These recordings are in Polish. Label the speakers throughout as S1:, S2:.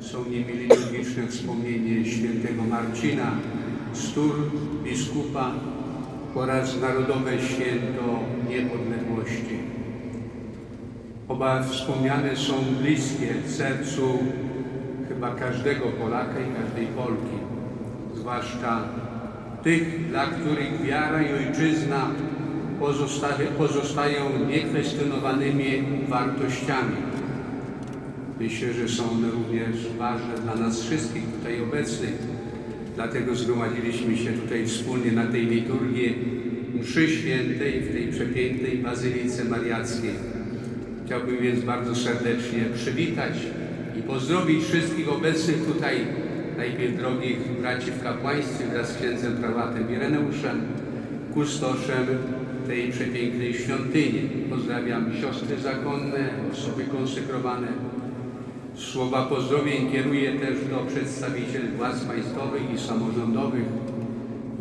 S1: Są nimi liturgiczne wspomnienie świętego Marcina, Stur, biskupa oraz Narodowe Święto Niepodległości. Oba wspomniane są bliskie sercu chyba każdego Polaka i każdej Polki, zwłaszcza tych, dla których wiara i ojczyzna pozostaje, pozostają niekwestionowanymi wartościami. Myślę, że są one również ważne dla nas wszystkich tutaj obecnych. Dlatego zgromadziliśmy się tutaj wspólnie na tej liturgii mszy świętej w tej przepięknej Bazylice Mariackiej. Chciałbym więc bardzo serdecznie przywitać i pozdrowić wszystkich obecnych tutaj, najpierw drogich braci w kapłaństwie wraz z księdzem prałatem Ireneuszem, kustoszem tej przepięknej świątyni. Pozdrawiam siostry zakonne, osoby konsekrowane. Słowa pozdrowień kieruję też do przedstawicieli władz państwowych i samorządowych,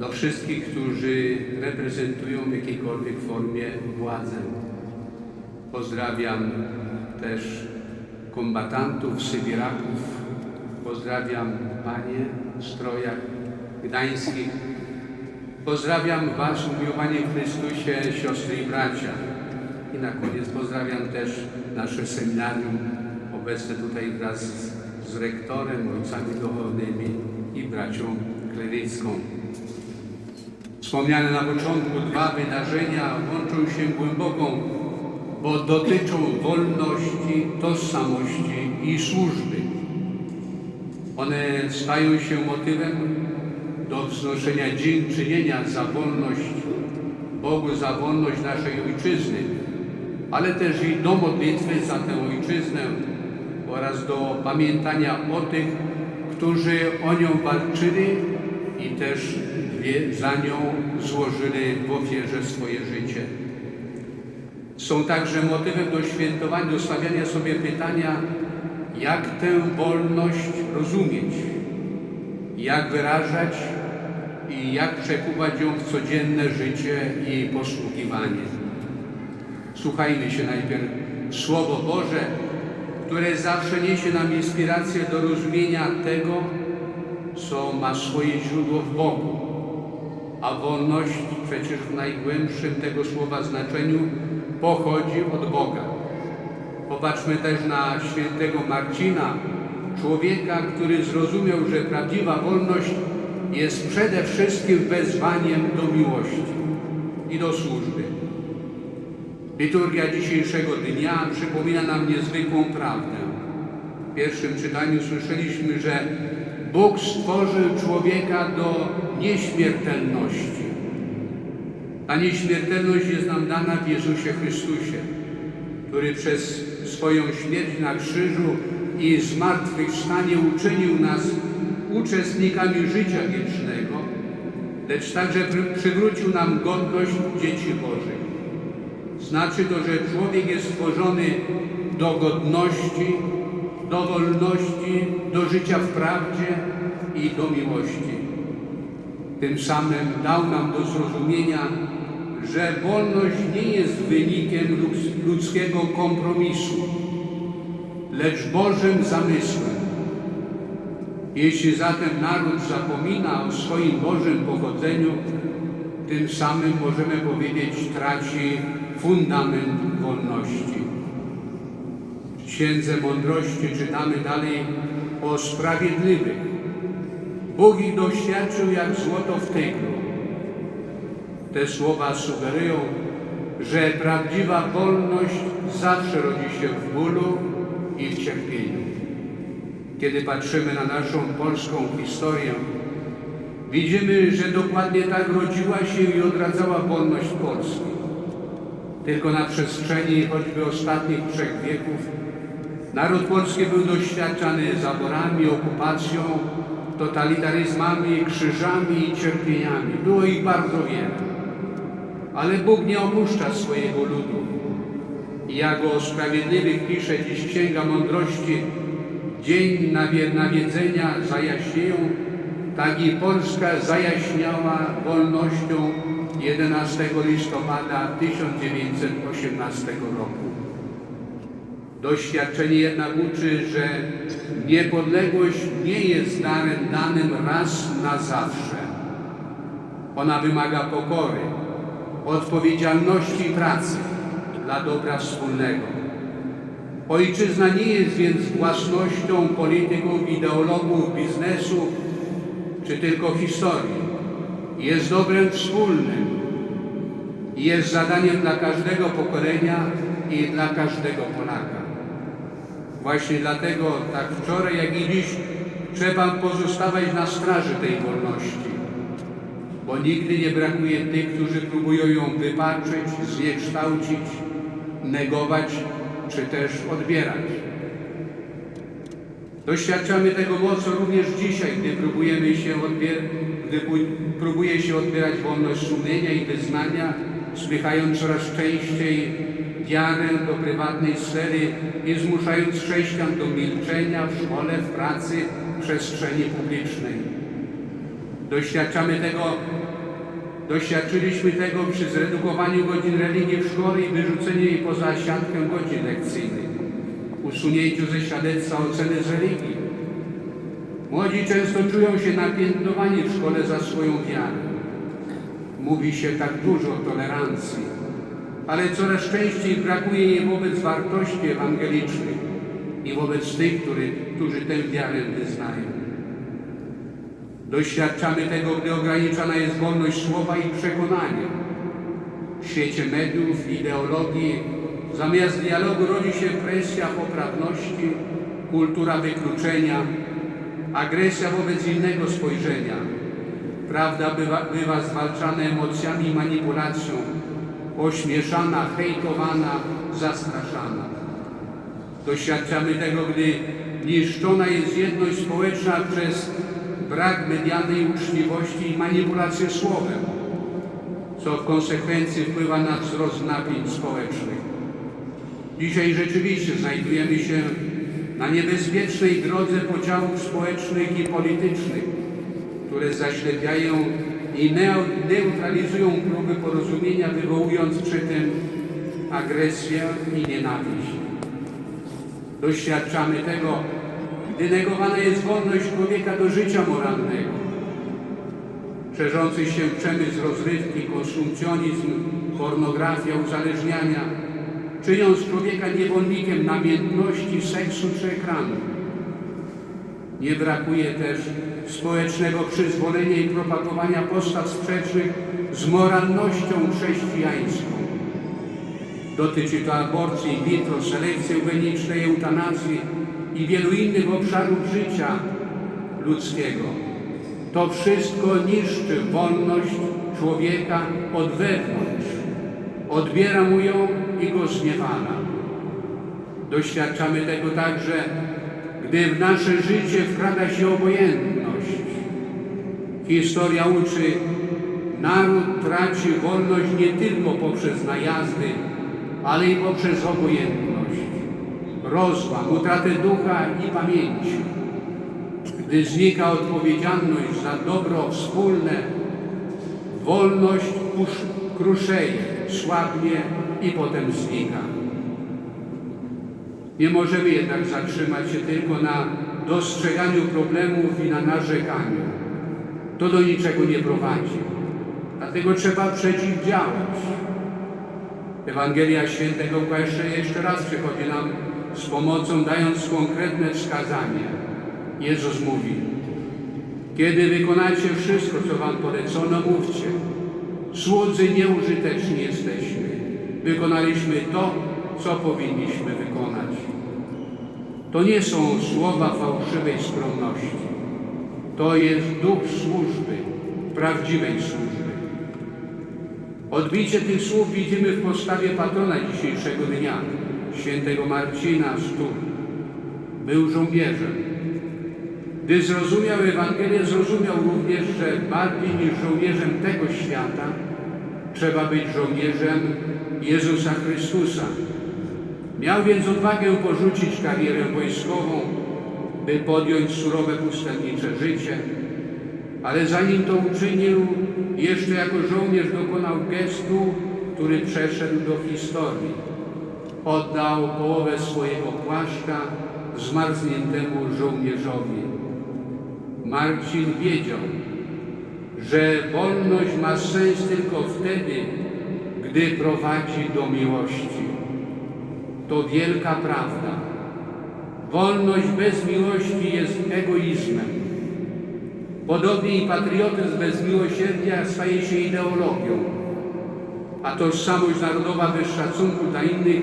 S1: do wszystkich, którzy reprezentują w jakiejkolwiek formie władzę. Pozdrawiam też kombatantów, sybiraków. Pozdrawiam Panie w strojach gdańskich. Pozdrawiam Was, umiłowani w Chrystusie, siostry i bracia. I na koniec pozdrawiam też nasze seminarium, obecne tutaj wraz z, z rektorem, ojcami duchownymi i bracią klerycką. Wspomniane na początku dwa wydarzenia łączą się głęboką, bo dotyczą wolności, tożsamości i służby. One stają się motywem do wznoszenia dziękczynienia za wolność Bogu, za wolność naszej ojczyzny, ale też i do modlitwy za tę ojczyznę oraz do pamiętania o tych, którzy o nią walczyli i też za nią złożyli w ofierze swoje życie. Są także motywem do świętowania, do stawiania sobie pytania, jak tę wolność rozumieć, jak wyrażać i jak przekuwać ją w codzienne życie i posługiwanie. Słuchajmy się najpierw Słowo Boże, które zawsze niesie nam inspirację do rozumienia tego, co ma swoje źródło w Bogu. A wolność przecież w najgłębszym tego słowa znaczeniu pochodzi od Boga. Popatrzmy też na świętego Marcina, człowieka, który zrozumiał, że prawdziwa wolność jest przede wszystkim wezwaniem do miłości i do służby. Liturgia dzisiejszego dnia przypomina nam niezwykłą prawdę. W pierwszym czytaniu słyszeliśmy, że Bóg stworzył człowieka do nieśmiertelności. Ta nieśmiertelność jest nam dana w Jezusie Chrystusie, który przez swoją śmierć na krzyżu i zmartwychwstanie uczynił nas uczestnikami życia wiecznego, lecz także przy- przywrócił nam godność dzieci Bożych. Znaczy to, że człowiek jest stworzony do godności, do wolności, do życia w prawdzie i do miłości. Tym samym dał nam do zrozumienia, że wolność nie jest wynikiem lud- ludzkiego kompromisu, lecz Bożym zamysłem. Jeśli zatem naród zapomina o swoim Bożym pochodzeniu, tym samym możemy powiedzieć traci fundament wolności. W Księdze Mądrości czytamy dalej o sprawiedliwych. Bóg ich doświadczył jak złoto w tyglu. Te słowa sugerują, że prawdziwa wolność zawsze rodzi się w bólu i w cierpieniu. Kiedy patrzymy na naszą polską historię, widzimy, że dokładnie tak rodziła się i odradzała wolność Polski. Tylko na przestrzeni choćby ostatnich trzech wieków naród polski był doświadczany zaborami, okupacją, totalitaryzmami, krzyżami i cierpieniami. Było ich bardzo wiele. Ale Bóg nie opuszcza swojego ludu. I jak o sprawiedliwych pisze dziś Księga Mądrości, dzień nawie- nawiedzenia zajaśnieją, tak i Polska zajaśniała wolnością 11 listopada 1918 roku. Doświadczenie jednak uczy, że niepodległość nie jest darem danym raz na zawsze. Ona wymaga pokory, odpowiedzialności i pracy dla dobra wspólnego. Ojczyzna nie jest więc własnością polityków, ideologów, biznesu czy tylko historii. Jest dobrem wspólnym i jest zadaniem dla każdego pokolenia i dla każdego Polaka. Właśnie dlatego, tak wczoraj, jak i dziś, trzeba pozostawać na straży tej wolności, bo nigdy nie brakuje tych, którzy próbują ją wypaczyć, zniekształcić, negować czy też odbierać. Doświadczamy tego mocno również dzisiaj, gdy próbujemy się odbier- gdy próbuje się odbierać wolność sumienia i wyznania, spychając coraz częściej wiarę do prywatnej sfery i zmuszając chrześcijan do milczenia w szkole, w pracy, w przestrzeni publicznej. Doświadczamy tego, doświadczyliśmy tego przy zredukowaniu godzin religii w szkole i wyrzuceniu jej poza siatkę godzin lekcyjnych, usunięciu ze świadectwa oceny z religii. Młodzi często czują się napiętnowani w szkole za swoją wiarę. Mówi się tak dużo o tolerancji, ale coraz częściej brakuje jej wobec wartości ewangelicznych i wobec tych, który, którzy tę wiarę wyznają. Doświadczamy tego, gdy ograniczana jest wolność słowa i przekonania. W świecie mediów, ideologii, zamiast dialogu rodzi się presja poprawności, kultura wykluczenia, agresja wobec innego spojrzenia. Prawda bywa, bywa zwalczana emocjami i manipulacją, ośmieszana, hejtowana, zastraszana. Doświadczamy tego, gdy niszczona jest jedność społeczna przez brak medialnej uczciwości i manipulację słowem, co w konsekwencji wpływa na wzrost napięć społecznych. Dzisiaj rzeczywiście znajdujemy się na niebezpiecznej drodze podziałów społecznych i politycznych, które zaślepiają i neu- neutralizują próby porozumienia, wywołując przy tym agresję i nienawiść. Doświadczamy tego, gdy negowana jest wolność człowieka do życia moralnego. Szerzący się przemysł rozrywki, konsumpcjonizm, pornografia, uzależniania, czyniąc człowieka niewolnikiem namiętności, seksu czy ekranu. Nie brakuje też społecznego przyzwolenia i propagowania postaw sprzecznych z moralnością chrześcijańską. Dotyczy to aborcji in vitro, selekcji eugenicznej, eutanazji i wielu innych obszarów życia ludzkiego. To wszystko niszczy wolność człowieka od wewnątrz. Odbiera mu ją i go. Doświadczamy tego także, gdy w nasze życie wkrada się obojętność. Historia uczy, naród traci wolność nie tylko poprzez najazdy, ale i poprzez obojętność, rozłam, utratę ducha i pamięci. Gdy znika odpowiedzialność za dobro wspólne, wolność kruszeje, słabnie i potem znika. Nie możemy jednak zatrzymać się tylko na dostrzeganiu problemów i na narzekaniu. To do niczego nie prowadzi. Dlatego trzeba przeciwdziałać. Ewangelia Świętego Łukasza jeszcze, raz przychodzi nam z pomocą, dając konkretne wskazanie. Jezus mówi, kiedy wykonacie wszystko, co wam polecono, mówcie. Słudzy nieużyteczni jesteśmy. Wykonaliśmy to, co powinniśmy wykonać. To nie są słowa fałszywej skromności. To jest duch służby, prawdziwej służby. Odbicie tych słów widzimy w postawie patrona dzisiejszego dnia, świętego Marcina z Tours. Był żołnierzem. Gdy zrozumiał Ewangelię, zrozumiał również, że bardziej niż żołnierzem tego świata trzeba być żołnierzem Jezusa Chrystusa. Miał więc odwagę porzucić karierę wojskową, by podjąć surowe pustelnicze życie, ale zanim to uczynił, jeszcze jako żołnierz dokonał gestu, który przeszedł do historii. oddał połowę swojego płaszcza zmarzniętemu żołnierzowi. Marcin wiedział, że wolność ma sens tylko wtedy, gdy prowadzi do miłości. To wielka prawda. Wolność bez miłości jest egoizmem. Podobnie i patriotyzm bez miłosierdzia staje się ideologią, a tożsamość narodowa bez szacunku dla innych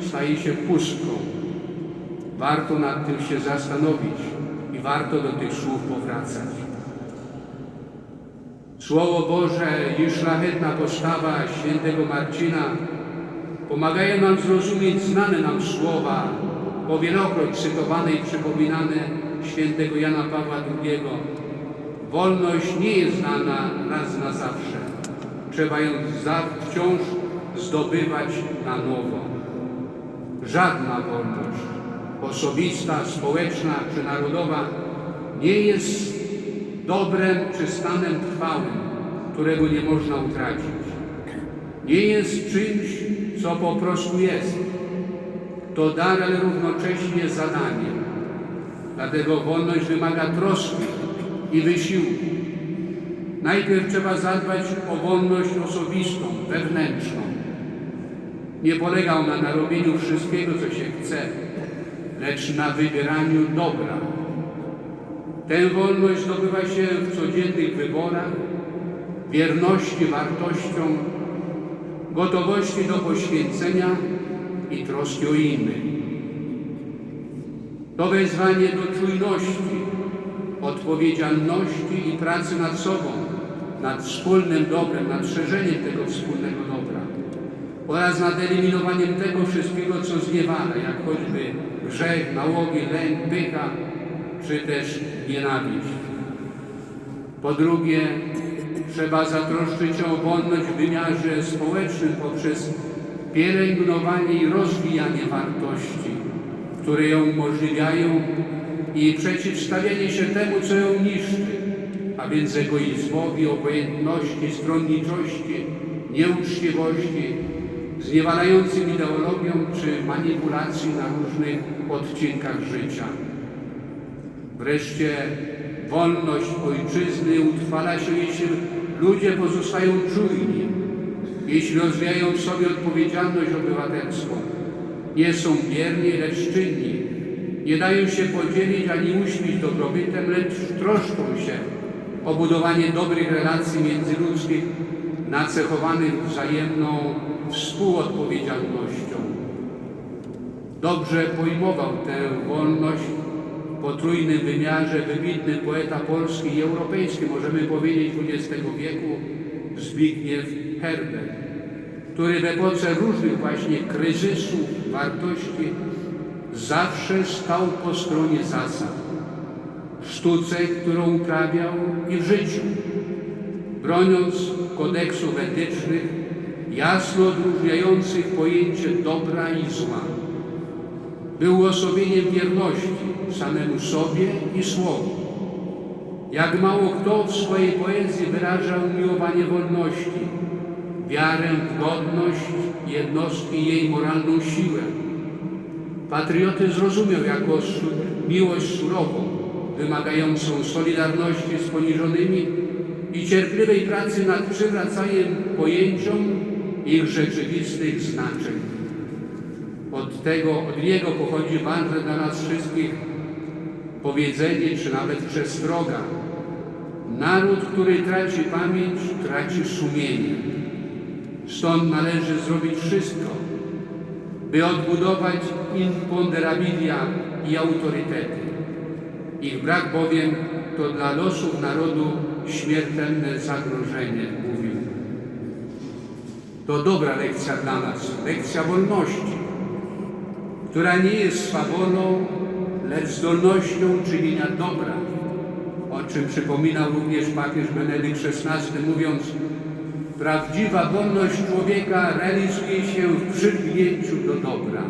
S1: staje się pustką. Warto nad tym się zastanowić i warto do tych słów powracać. Słowo Boże i szlachetna postawa świętego Marcina pomagają nam zrozumieć znane nam słowa, powielokroć cytowane i przypominane świętego Jana Pawła II. Wolność nie jest dana raz na zawsze. Trzeba ją wciąż zdobywać na nowo. Żadna wolność, osobista, społeczna czy narodowa, nie jest dobrem czy stanem trwałym, którego nie można utracić. Nie jest czymś, co po prostu jest. To dar, ale równocześnie zadanie. Dlatego wolność wymaga troski i wysiłku. Najpierw trzeba zadbać o wolność osobistą, wewnętrzną. Nie polega ona na robieniu wszystkiego, co się chce, lecz na wybieraniu dobra. Tę wolność zdobywa się w codziennych wyborach, wierności wartościom, gotowości do poświęcenia i troski o innych. To wezwanie do czujności, odpowiedzialności i pracy nad sobą, nad wspólnym dobrem, nad szerzeniem tego wspólnego dobra oraz nad eliminowaniem tego wszystkiego, co zniewala, jak choćby grzech, nałogi, lęk, pycha, czy też nienawiść. Po drugie, trzeba zatroszczyć o wolność w wymiarze społecznym poprzez pielęgnowanie i rozwijanie wartości, które ją umożliwiają i przeciwstawianie się temu, co ją niszczy, a więc egoizmowi, obojętności, stronniczości, nieuczciwości, zniewalającym ideologiom czy manipulacji na różnych odcinkach życia. Wreszcie wolność ojczyzny utrwala się, jeśli ludzie pozostają czujni, jeśli rozwijają w sobie odpowiedzialność obywatelską. Nie są bierni, lecz czynni. Nie dają się podzielić ani uśpić dobrobytem, lecz troszczą się o budowanie dobrych relacji międzyludzkich nacechowanych wzajemną współodpowiedzialnością. Dobrze pojmował tę wolność potrójnym wymiarze wybitny poeta polski i europejski, możemy powiedzieć XX wieku, Zbigniew Herbert, który w epoce różnych właśnie kryzysów wartości zawsze stał po stronie zasad, sztuce, którą uprawiał i w życiu, broniąc kodeksów etycznych, jasno odróżniających pojęcie dobra i zła. Był uosobieniem wierności samemu sobie i słowu. Jak mało kto w swojej poezji wyrażał miłowanie wolności, wiarę w godność jednostki i jej moralną siłę. Patrioty zrozumiał jako miłość surową, wymagającą solidarności z poniżonymi i cierpliwej pracy nad przywracaniem pojęciom ich rzeczywistych znaczeń. Od tego, od niego pochodzi ważne dla nas wszystkich powiedzenie, czy nawet przestroga. Naród, który traci pamięć, traci sumienie. Stąd należy zrobić wszystko, by odbudować imponderabilia i autorytety. Ich brak bowiem to dla losów narodu śmiertelne zagrożenie, mówił. To dobra lekcja dla nas, lekcja wolności, która nie jest swawolą, lecz zdolnością czynienia dobra, o czym przypominał również papież Benedykt XVI, mówiąc, prawdziwa wolność człowieka realizuje się w przylgnięciu do dobra.